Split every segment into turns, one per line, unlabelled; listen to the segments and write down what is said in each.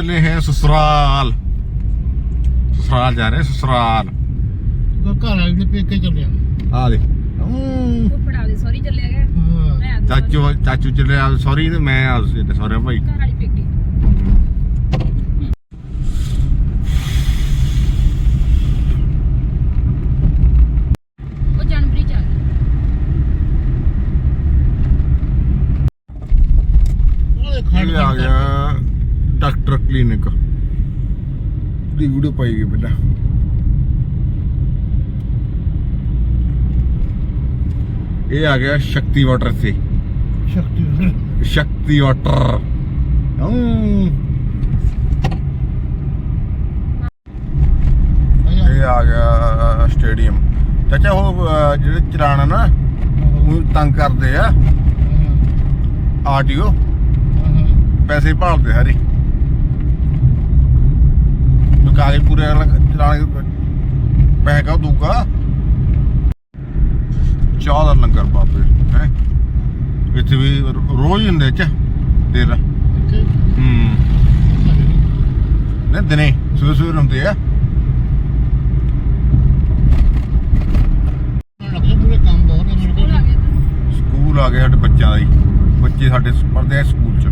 चले हैं ससुराल ससुराल जा रहे हैं ससुराल
ਘਰ ਵਾਲੇ ਦੇ ਪੇਕੇ ਚੱਲਿਆ
आ दे हम्म,
ਫੁੱਫੜਾ ਦੇ ਸੌਰੀ ਚੱਲਿਆ ਗਿਆ
ਹਾਂ
ਮੈਂ ਆਪਦੇ
ਚਾਚੂ ਚਾਚੂ ਚਲੇ ਆ ਸੌਰੀ ਤੇ ਮੈਂ ਆ ਸੌਰੀ ਭਾਈ
ਘਰ ਵਾਲੀ
ਦੀ ਵੀਡੀਓ ਪਾਈ ਗਈ ਬੇਟਾ ਇਹ ਆ ਗਿਆ ਸ਼ਕਤੀ ਵਾਟਰ ਸੇ
ਸ਼ਕਤੀ
ਸ਼ਕਤੀ ਵਾਟਰ। ਇਹ ਆ ਗਿਆ ਸਟੇਡੀਅਮ। ਚਾਚਾ ਉਹ ਜਿਹੜੇ ਚਲਾਣ ਨਾ ਉਹ ਤੰਗ ਕਰਦੇ ਆ। ਆਰਟੀਓ। ਪੈਸੇ ਭਾਲਦੇ ਹਰੀ ਤੂੰ ਕਾਗਜ਼ ਪੂਰੇ ਚਲਾਣ ਪੈਸੇ ਦੂਗਾ। ਚਾਹ ਦਾ ਲੰਗਰ ਬਾਬੇ ਹੈ? ਇੱਥੇ ਵੀ ਰੋਜ਼ ਹੀ ਹੁੰਦੇ ਚ ਦਿਨ। ਹੂੰ। ਨੇ ਦਿਨੇ ਸਵੇਰ ਸਵੇਰ ਹੁੰਦੇ ਆ।
ਸਕੂਲ ਆ
ਗਿਆ ਸਾਡੇ ਬੱਚਿਆਂ ਦਾ ਹੀ ਬੱਚੇ ਸਾਡੇ ਪੜ੍ਹਦੇ ਆ ਸਕੂਲ ਚ।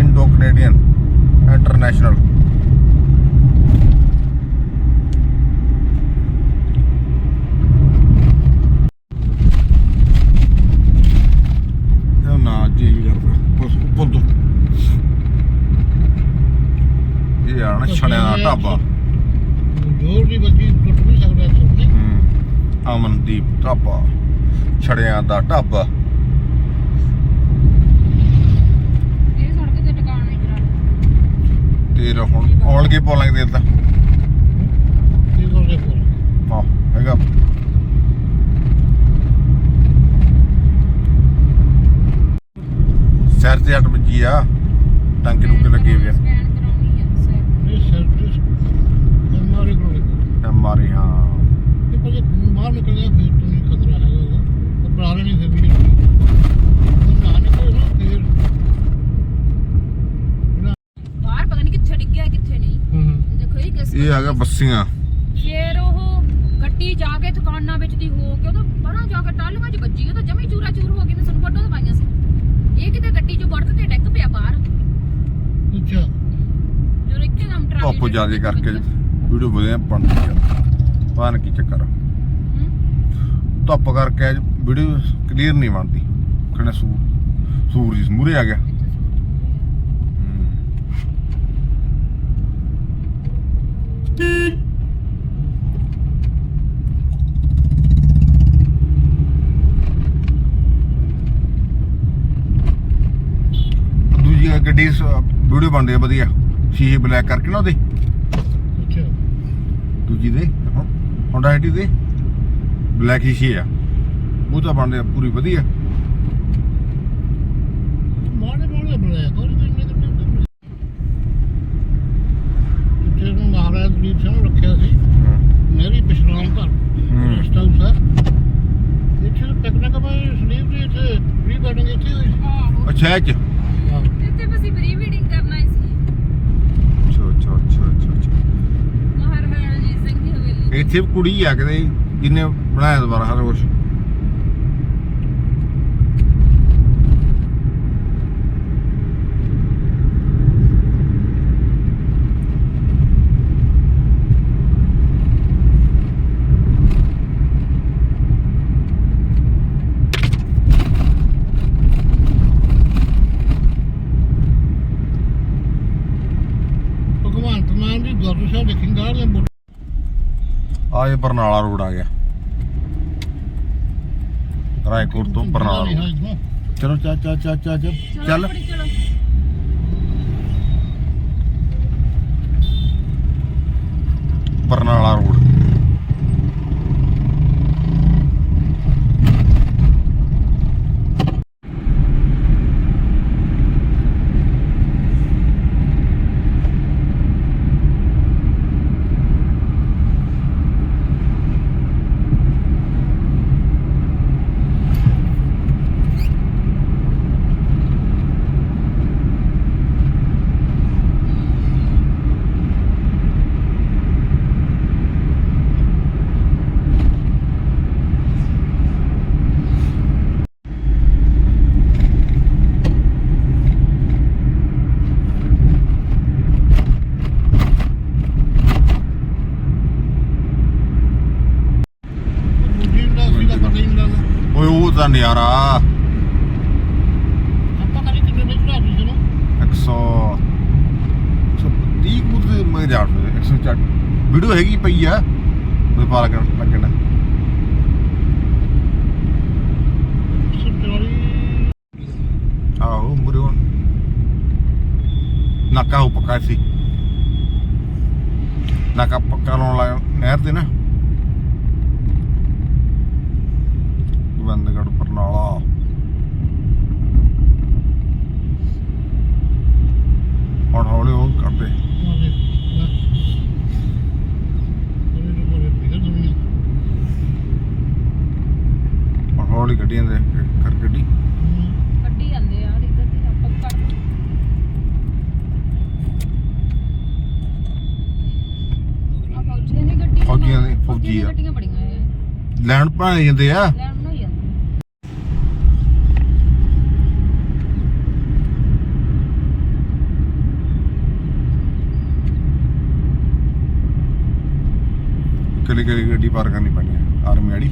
ਇੰਡੋ ਕੈਨੇਡੀਅਨ ਇੰਟਰਨੈਸ਼ਨਲ ਇਹ ਨਾ ਜੀ ਕਰਦਾ ਬਸ ਉੱਪਰ ਤੋਂ ਆ ਨਾ ਛੜਿਆਂ ਦਾ ਢਾਬਾ।
ਜੋਰ ਦੀ ਬੱਜੀ ਟੁੱਟ ਨਹੀਂ ਸਕਦਾ ਸੁਣਨੇ
ਹਮ, ਅਮਨਦੀਪ ਢਾਬਾ ਛੜਿਆਂ ਦਾ ਢਾਬਾ।
ਇਹ ਸੜਕ ਤੇ ਟਿਕਾਣ ਨਹੀਂ ਜਰਾ
ਤੇਰਾ ਹੁਣ ਔਲ ਕੇ ਪਾਲਾਂਗੇ ਤੇਲ ਤਾਂ।
ਕੀ ਕਰਦੇ ਕੋਲ
ਹਾਂ ਹੈਗਾ। ਸੈਰ ਤੇ 8 ਵਜੀ ਆ। ਟਾਂਕੇ ਟੁਕੇ ਲੱਗੇ ਹੋਏ
ਸਕੈਨ ਕਰਾਉਣੀ ਹੈ ਸਰ
ਇਹ ਸਰਵਿਸ ਐਮਆਰਆਈ ਕੋਲ
ਆ ਮਾਰੇ ਹਾਂ
ਇਹ ਪਰ ਜੇ ਖੂਨ ਬਾਹਰ ਨਿਕਲ ਗਿਆ ਫਿਰ ਤੋਂ ਨਹੀਂ ਖਤਰਾ ਹੈਗਾ ਉਹਦਾ ਉਹ ਪੁਰਾਣੇ ਨਹੀਂ ਫਿਰ ਵੀ ਉਹ ਨਾ ਨਿਕਲੇ ਨਾ ਫਿਰ
ਬਾਹਰ ਪਤਾ ਨਹੀਂ ਕਿੱਥੇ ਡਿੱਗਿਆ ਕਿੱਥੇ ਨਹੀਂ
ਹੂੰ
ਦੇਖੋ ਇਹ ਕਿਸ
ਇਹ ਆ ਗਿਆ ਬੱਸੀਆਂ।
ਸ਼ੇਰ ਉਹ ਗੱਡੀ ਜਾ ਕੇ ਦੁਕਾਨਾਂ ਵਿੱਚ ਦੀ ਹੋ ਕੇ ਉਹ ਤਾਂ ਪਰਾਂ ਜਾ ਕੇ ਟਾਲੀਆਂ 'ਚ ਵੱਜੀ ਉਹ ਤਾਂ ਜਮੀ ਚੂਰਾ ਚੂਰ ਹੋ ਗਈ ਤੇ ਸਾਨੂੰ ਫੋਟੋ ਦਵਾਈਆਂ ਸੀ। ਇਹ ਕਿਤੇ ਗੱਡੀ 'ਚੋਂ ਵੜਕ ਕੇ ਡਿੱਗ ਪਿਆ ਬਾਹਰ।
ਅੱਛਾ।
ਜਦੋਂ ਇੱਕੇ ਦਮ ਟਰਾਲੀ
ਧੁੱਪ ਜਿਆਦੇ ਕਰਕੇ ਵੀਡੀਓ ਵਧੀਆ ਬਣਦੀ ਆ। ਪਾਣ ਕੀ ਚੱਕਰ ਆ। ਧੁੱਪ ਕਰਕੇ ਵੀਡੀਓ ਕਲੀਅਰ ਨਹੀਂ ਬਣਦੀ। ਖਣੇ ਸੂਰ ਸੂਰਜ ਮੂਰੇ ਆ ਗਿਆ
ਇੱਥੇ ਸੂਰਜ
ਦੂਜੀ ਗੱਡੀ ਵੀਡੀਓ ਬਣਦੀ ਆ ਵਧੀਆ। ਸ਼ੀਸ਼ੇ ਬਲੈਕ ਕਰਕੇ ਨਾ ਉਹਦੇ।
ਅੱਛਾ।
ਦੂਜੀ ਦੇ ਹੋਂਡਾ ਐਟੀ ਦੇ। ਬਲੈਕ ਸ਼ੀਸ਼ੇ ਆ। ਉਹ ਤਾਂ ਬਣਦੇ ਆ ਪੂਰੀ ਵਧੀਆ।
ਮਾੜੇ ਮਾੜੇ ਬਣਾਇਆ ਕੋਈ ਨਹੀਂ ਇੰਨੇ ਕਿੰਨੇ ਜਿੱਥੇ ਨੂੰ ਮਹਾਰਾਜ ਦਲੀਪ ਸਿੰਘ ਨੂੰ ਰੱਖਿਆ ਸੀ ਮੇਰੀ ਬਿਸ਼ਰਾਮ ਘਰ
ਹੂੰ।
ਰੈਸਟ ਹਾਊਸ ਹੈ ਇੱਥੇ ਤਾਂ ਪਿਕਨਿਕ ਮੈਂ ਸਲੀਪ ਦੀ ਇੱਥੇ ਪ੍ਰੀ ਵੈਡਿੰਗ ਇੱਥੇ ਹੋਈ ਸੀ
ਆਹੋ
ਅੱਛਾ ਇਹ ਚ?
ਆਹੋ।
ਇੱਥੇ ਬਸੀ ਪ੍ਰੀ ਵੀਡਿੰਗ ਕਰਨਾ ਹੀ ਸੀ।
ਅੱਛਾ ਅੱਛਾ ਅੱਛਾ ਅੱਛਾ ਅੱਛਾ।
ਮਹਾਰਾਜਾ ਰਣਜੀਤ ਸਿੰਘ ਦੀ ਹਵੇਲੀ।
ਇੱਥੇ ਵੀ ਕੁੜੀ ਆ ਕਿਤੇ ਜਿਹਨੇ ਬਣਾਇਆ ਦੁਬਾਰਾ ਸਾਰਾ ਕੁਝ
ਬੁੱਢ-
ਆ ਇਹ ਬਰਨਾਲਾ ਰੋਡ ਆ ਗਿਆ। ਰਾਏਕੋਟ ਤੋਂ ਬਰਨਾਲਾ road।
ਇੱਥੋਂ।
ਚਲੋ ਚਾ ਚਾ ਚਾ ਚਾ ਚਾ।
ਚਲੋ
ਚੱਲ।
ਆਪਣੀ ਚਲੋ।
ਬਰਨਾਲਾ ਰੋਡ। ਤਾਂ ਨਜ਼ਾਰਾ
ਆਪਾਂ ਕਰੀ ਕਿੰਨੇ ਦੇ ਚੜਾ ਦਿੱਤੇ ਨਾ
100 30 ਕੁ ਦੇ ਮੈਂ ਜਾ ਰਿਹਾ 104 ਵੀਡੀਓ ਹੈਗੀ ਪਈ ਆ ਉਹਦੇ ਪਾ ਲੱਗਣ ਲੱਗਣਾ
144
ਆਹੋ ਮੁਰੇ ਹੁਣ ਨਾਕਾ ਉਹ ਪੱਕਾ ਸੀ ਨਾਕਾ ਪੱਕਾ ਲਾਉਣ ਲੱਗਾ ਨਹਿਰ ਤੇ ਨਾ ਬੰਦਗੜ ਪਰਨਾਲਾ ਹੁਣ ਹੌਲੀ ਉਹ ਕਰਦੇ।
ਉਹਦੇ ਉਹਦੇ ਕੋਲੇ ਬਿਗੜ ਦੁਨੀਆ
ਹੁਣ ਹੌਲੀ ਗੱਡੀਆਂ ਦੇ ਕਰ ਗੱਡੀ।
ਕੱਢੀ ਜਾਂਦੇ ਆ ਇੱਧਰ ਦੀ ਆਪਾਂ ਵੀ ਕੱਢ ਆ ਫੌਜੀਆਂ ਦੀ ਗੱਡੀ
ਫੌਜੀਆਂ ਦੀ- ਫੌਜੀ ਆ।
ਗੱਡੀਆਂ ਬੜੀਆਂ ਆ
ਲੈਣ ਭਾਣੇ ਜਾਂਦੇ ਆ।
ਲੈਣ ਬਣਾਈ ਜਾਂਦੇ
ਕਿਹੜੀ ਕਿਹੜੀ ਗੱਡੀ ਪਾਰ ਕਰਨੀ ਪੈਣੀ ਆ ਆਰਮੀ ਵਾਲੀ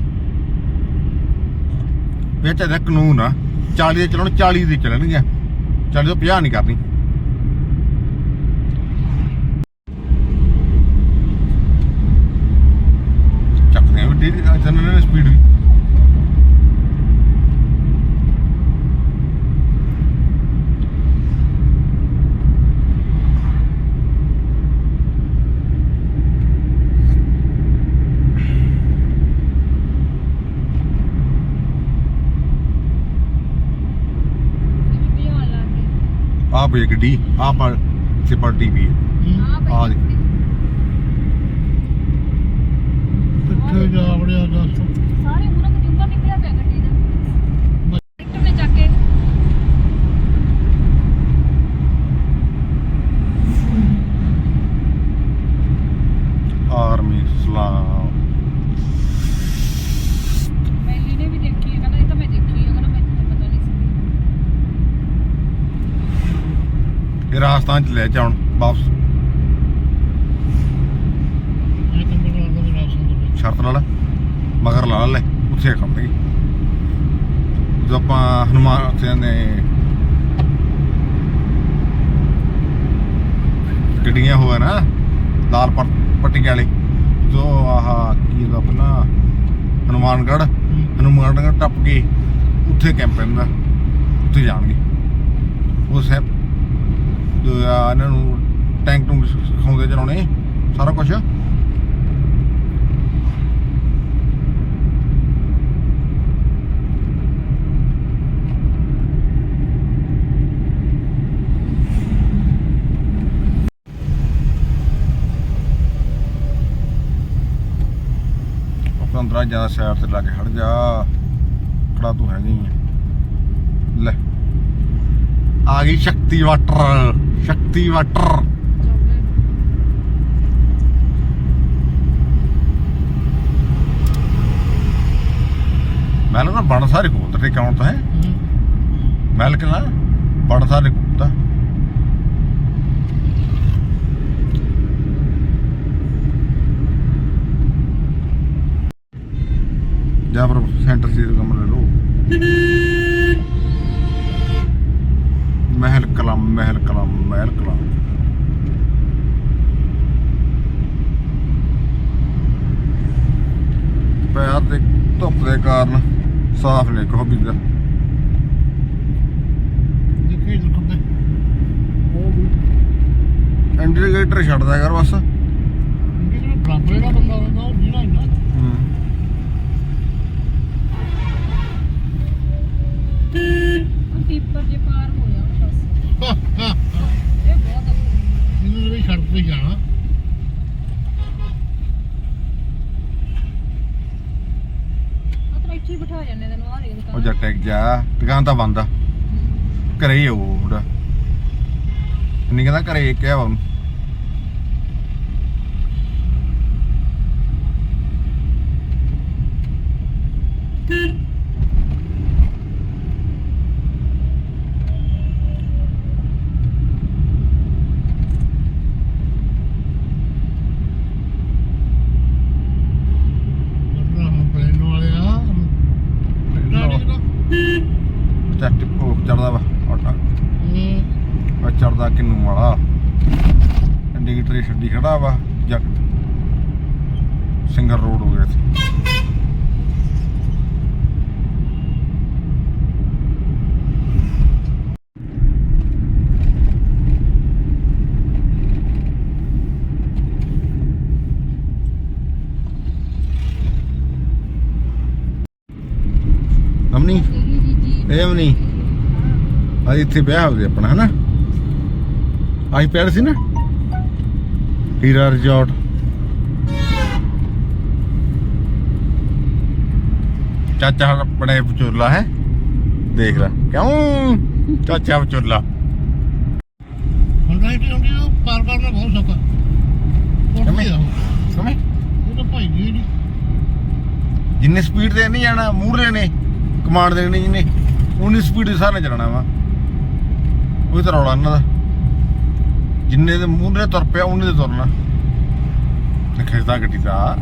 ਇਹ ਤਾਂ ਇਹਦਾ ਕਾਨੂੰਨ ਆ। 40 ਦੇ ਚਲਾਉਣ 40 ਦੇ ਚੱਲਣਗੇ 40 ਤੋਂ 50 ਨਹੀਂ ਕਰਨੀ ਚੱਕਦੇ ਆ ਵੀ ਜਨਰਲ ਨੇ ਸਪੀਡ ਵੀ
ਇਹ ਵੀ ਭਜਾਉਣ ਲੱਗ
ਆਹ ਪਈ ਗੱਡੀ ਆਹ ਪਰ ਸਿਪਰ ਟੀਵੀ
ਆ
ਆ ਦੇਖ।
ਕਿੱਥੇ ਜਾ ਵੜਿਆ ਦੱਸ।
ਸਾਰੇ ਮੂਰਖ ਜੁੰਗਾ ਨਿਕਲਿਆ ਪਿਆ ਗੱਡੀ ਦਾ ਟਰੈਕਟਰ ਨੇ ਚੱਕ ਕੇ
ਆਰਮੀ ਸਲਾਮ
ਮੈਲੀ ਨੇ ਵੀ ਦੇਖੀ ਹੈ ਕਹਿੰਦਾ ਇਹ ਤਾਂ ਮੈਂ ਦੇਖੀ ਹੈ ਕਹਿੰਦਾ ਮੈਨੂੰ ਤਾਂ ਪਤਾ ਨਹੀਂ ਸੀ
ਇਹ ਰਾਜਸਥਾਨ ਚ ਲੈ ਜਾਣ ਵਾਪਸ। ਸ਼ਰਤ ਨਾਲ ਮਗਰ ਲਾ ਲੈ ਉੱਥੇ ਖੰਮੇਗੀ ਜਦੋਂ ਆਪਾਂ ਹਨੂਮਾਨ ਸਿੰਘ ਨੇ ਗੱਡੀਆਂ ਹੋਇਆ ਨਾ ਲਾਲ ਪੱਟ- ਵਾਲੇ। ਜੋ ਆਹ ਕੀ ਦਾ ਆਪਣਾ ਹਨੂਮਾਨਗੜ੍ਹ ਹਨੂਮਾਨਗੜ੍ਹ ਟੱਪ ਕੇ ਉੱਥੇ ਕੈਂਪ ਪੈਂਦਾ। ਉੱਥੇ ਜਾਣਗੇ। ਉਹ ਸਹਿਬ ਇਹਨਾਂ ਨੂੰ ਟੈਂਕ ਟੂੰਕ ਸਿਖਾਉਂਦੇ ਚਲਾਉਣੇ, ਸਾਰਾ ਕੁਝ ਉਹ ਅੰਦਰਾਂ ਜ਼ਿਆਦਾ ਸਾਈਡ ਤੇ ਲਾ ਕੇ ਖੜ ਜਾ। ਖੜਾ ਤੂੰ ਹੈਗਾ ਲੈ। ਆ ਗਈ Shakti water. Shakti water.
Chocolate
ਮੈਂ ਨਾ ਬਣ ਸਾਰੇ ਕੋਲ ਤੇ ਕਾਉਂਟ ਹੈ। ਮੈਲਕ ਨਾ, ਬਣ ਸਾਰੇ ਕੁੱਤਾ ਜਾ ਪਰ ਸੈਂਟਰ ਸੀ ਕਮਰਾ ਲੈ ਲਓ ਮਹਿਲ ਕਲਮ ਮਹਿਲ ਕਲਮ ਮਹਿਲ ਕਲਮ। ਪੈਰ ਦੇ ਧੁੱਪ ਦੇ ਕਾਰਨ ਸਾਫ਼ ਨੇ
ਇਧਰ ਖੱਬੇ
ਇੰਡੀਕੇਟਰ ਛੱਡਦਾ ਕਰ ਬਸ।
ਜਿਹੜਾ ਬਰਾਬਰ ਜਿਹੜਾ ਬੰਦਾ ਹੁੰਦਾ ਉਹ ਜਿਹੜਾ ਇੰਨਾ
ਉਹ ਟੀਪਰ ਜੇ ਪਾਰ ਹੋ ਜਾਣ ਬਸ ਇਹ ਬਹੁਤ ਔਖਾ।
ਇਹਨੂੰ ਵੀ ਛੱਡ ਤੇ ਜਾਣਾ
ਇੱਥੇ ਬਿਠਾ ਜਾਂਦੇ ਤੈਨੂੰ ਆ ਰੇਲ
ਉਹ ਜੱਟ ਟੈਕ ਜਾ ਦੁਕਾਨ ਤਾਂ ਬੰਦ ਆ। ਘਰੇ ਹੀ ਆ ਉਹ ਉਹਦਾ ਨਹੀਂ ਕਹਿੰਦਾ ਘਰੇ ਕਿਹਾ ਉਹਨੂੰ
ਬੰਦਾ ਹੁਣ ਪਲੇਨ ਵਾਲਿਆ ਕਿਹੜਾ ਨਿਕਦਾ
ਨੂੰ ਵਾਲਾ ਇੰਡੀਕੇਟਰ ਛੱਡੀ ਖੜਾ ਵਾ ਜੱਟ ਸਿੰਗਰ ਰੋਡ ਹੋ ਗਿਆ ਸੀ ਅਮਨੀ? ਇਹ ਅਮਨੀ। ਅੱਜ ਇੱਥੇ ਵਿਆਹ ਹੋ ਗਿਆ ਆਪਣਾ, ਹਨਾ? ਆਈ ਪੈੜ ਸੀ ਨਾ? ਹੀਰਾ ਰਿਜ਼ੋਰਟ। ਚਾਚਾ ਆਪਣੇ ਵਿਚੋਲਾ ਹੈ। ਦੇਖ ਲੈ। ਕਿਉਂ? ਚਾਚਾ ਵਿਚੋਲਾ।
ਹੁਣ ਰਾਈਟ ਹੁੰਦੀ ਉਹ ਪਾਰ ਕਰਨਾ ਬਹੁਤ ਸੌਖਾ
ਕਿਵੇਂ?
ਉੱਠਦੀ ਆ ਉਹ।
ਸਮਝ
ਉਹ ਤਾਂ ਭਾਈ ਜੀ ਨਹੀਂ।
ਜਿੰਨੀ ਸਪੀਡ ਤੇ ਨਹੀਂ ਜਾਣਾ ਮੂਹਰੇ ਨੇ ਕਮਾਂਡ ਦੇਣੀ ਜਿਹਨੇ ਉਨੀ ਸਪੀਡ ਦੇ ਸਾਹਨੇ ਚੱਲਣਾ ਵਾ। ਉਹ ਤਾਂ ਰੌਲਾ ਇਹਨਾਂ ਦਾ। ਜਿੰਨੇ ਦੇ ਮੂਹਰੇ ਤੁਰ ਪਿਆ ਉਨੇ ਦੇ ਤੁਰਨਾ। ਖਿਰਦਾ ਗੱਡੀ ਦਾ।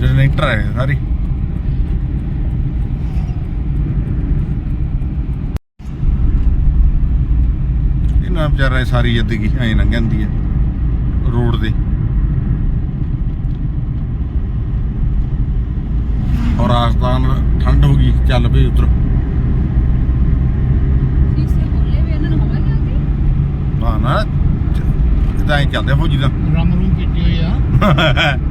ਜਨਰੇਟਰ ਹੈ ਸਾਰੀ ਇਹਨਾਂ ਵਿਚਾਰਾ ਸਾਰੀ ਜ਼ਿੰਦਗੀ ਐਂ ਲੰਘ ਜਾਂਦੀ ਹੈ ਰੋਡ ਦੇ ਔਰ ਰਾਜਸਥਾਨ ਠੰਡ ਹੋ ਗਈ ਚੱਲ ਪਈ ਉਧਰ।
ਸੀਸੇ ਬੋਲੇ ਵੀ ਇਹਨਾਂ ਨੂੰ
ਨਾ ਨਾ ਇਦਾਂ ਹੀ ਚੱਲਦੇ ਫੌਜੀ ਦਾ।
ਰਮ ਰੂਮ ਕੀਤੀ ਹੋਈ ਆ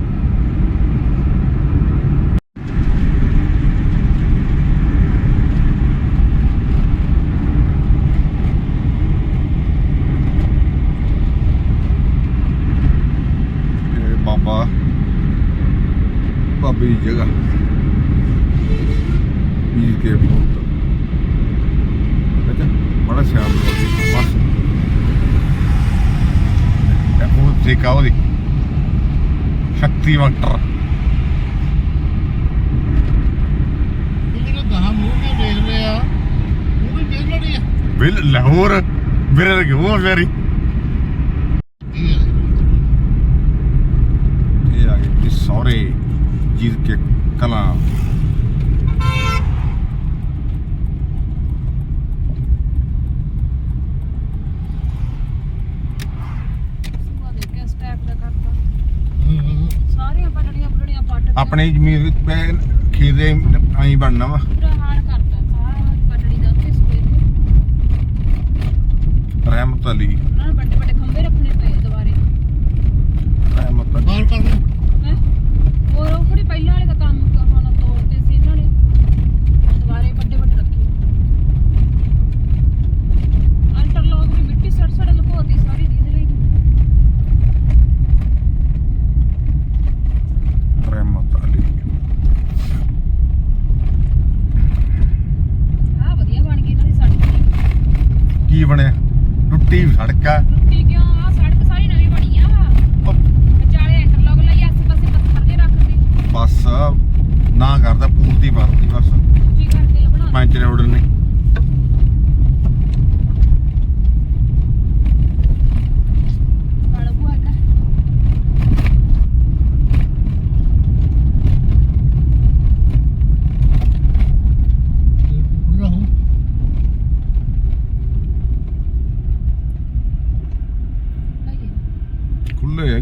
ਇਹ ਬਾਬਾ ਬਾਬੇ ਦੀ ਜਗ੍ਹਾ ਪੀਰ ਕੇ ਬਹੁਤ ਬੇਟਾ ਬੜਾ ਸਿਆਲ ਬਾਬੇ ਬਸ ਇਹ ਉਹ ਦੇਖਾ ਉਹਦੀ ਸ਼ਕਤੀ ਵਕਟਰ
ਇਹ ਜਿਹੜਾ ਗਾਹਾਂ ਮੂੰਹ ਕੇ ਦੇਖ ਲਿਆ ਉਹ ਵੀ ਦੇਖ ਲੈਣੀ ਇਹ ਆ
ਇਹ ਆ ਗਏ ਜੀ ਸੌਰੇ ਜੀਤ ਕੇ ਕਲਾ।
ਕੇ। ਸਾਰੀਆਂ ਪਟੜੀਆਂ ਪਟੜੀਆਂ ਪੱਟ ਕੇ।
ਆਪਣੇ ਜ਼ਮੀਨ ਖੇਤ ਦੇ ਬਣਨਾ ਵਾ। ਰਹਿਮਤ ਅਲੀ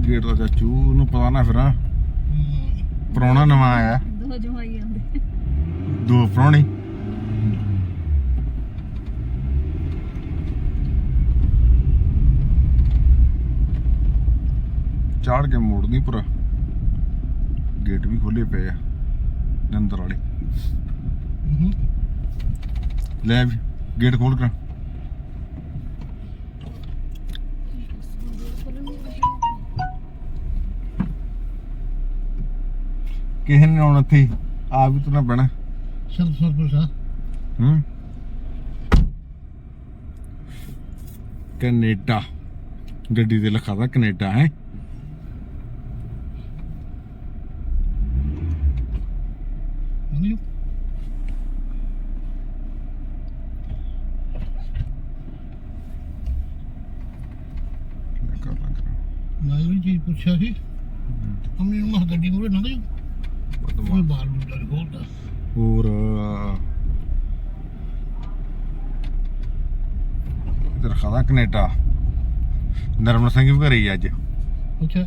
ਗੇਟ ਦਾ ਚਾਚੂ ਨੂੰ ਪਤਾ ਨਾ ਫਿਰ। ਪ੍ਰਾਹੁਣਾ ਨਵਾਂ ਆਇਆ।
ਦੋ ਜਮਾਈ ਆਉਂਦੇ।
ਦੋ ਪ੍ਰਾਹੁਣੇ। ਚਾੜ ਕੇ ਮੋੜਨੀ ਪੂਰਾ। ਗੇਟ ਵੀ ਖੋਲੇ ਪਏ ਆ ਅੰਦਰ ਵਾਲੇ। ਲੈ ਵੀ ਗੇਟ ਖੋਲ ਕਰ ਕਿਸੇ ਨੇ ਆਉਣਾ ਇੱਥੇ ਆ ਵੀ ਤੁਰਨਾ ਪੈਣਾ
ਸਰ ਸਰ ਪਰ ਸਾ
ਹੂੰ? ਕੈਨੇਡਾ। ਗੱਡੀ ਤੇ ਲਿਖਾ ਦਾ ਕੈਨੇਡਾ ਹੈ?
ਮੈਂ ਵੀ ਚੀਜ਼ ਪੁੱਛਿਆ ਸੀ। ਅਮੀ ਨੂੰ ਗੱਡੀ ਮੂਰੇ ਨਾ ਦਿਓ। ਕੋਈ ਬਾਹਰ ਬੁੱਢਾ ਨਹੀਂ ਖੋਲਦਾ
ਹੋਰ ਇਧਰ ਕਾਹਦਾ ਕੈਨੇਡਾ ਨਰਮਨ ਸਿੰਘ ਵੀ ਘਰੇ ਹੀ ਅੱਜ
ਅੱਛਾ